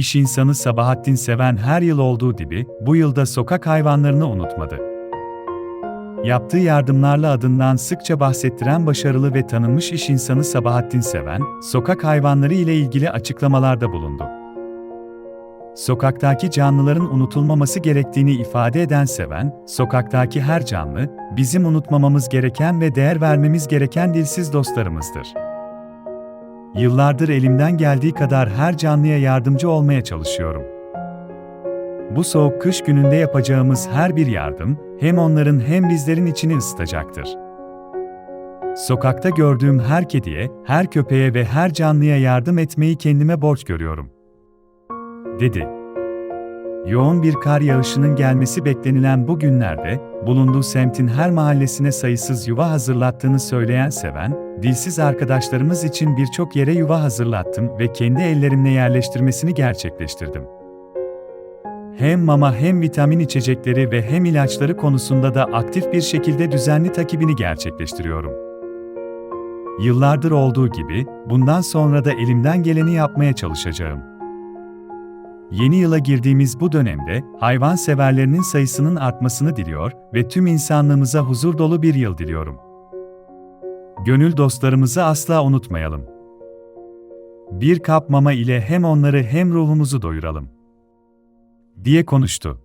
İş insanı Sabahattin Seven her yıl olduğu gibi bu yılda sokak hayvanlarını unutmadı. Yaptığı yardımlarla adından sıkça bahsettiren başarılı ve tanınmış iş insanı Sabahattin Seven, sokak hayvanları ile ilgili açıklamalarda bulundu. Sokaktaki canlıların unutulmaması gerektiğini ifade eden Seven, sokaktaki her canlı, bizim unutmamamız gereken ve değer vermemiz gereken dilsiz dostlarımızdır. Yıllardır elimden geldiği kadar her canlıya yardımcı olmaya çalışıyorum. Bu soğuk kış gününde yapacağımız her bir yardım, hem onların hem bizlerin içini ısıtacaktır. Sokakta gördüğüm her kediye, her köpeğe ve her canlıya yardım etmeyi kendime borç görüyorum. Dedi. Yoğun bir kar yağışının gelmesi beklenilen bu günlerde, bulunduğu semtin her mahallesine sayısız yuva hazırlattığını söyleyen Seven, dilsiz arkadaşlarımız için birçok yere yuva hazırlattım ve kendi ellerimle yerleştirmesini gerçekleştirdim. Hem mama hem vitamin içecekleri ve hem ilaçları konusunda da aktif bir şekilde düzenli takibini gerçekleştiriyorum. Yıllardır olduğu gibi, bundan sonra da elimden geleni yapmaya çalışacağım. Yeni yıla girdiğimiz bu dönemde hayvan severlerinin sayısının artmasını diliyor ve tüm insanlığımıza huzur dolu bir yıl diliyorum. Gönül dostlarımızı asla unutmayalım. Bir kap mama ile hem onları hem ruhumuzu doyuralım diye konuştu.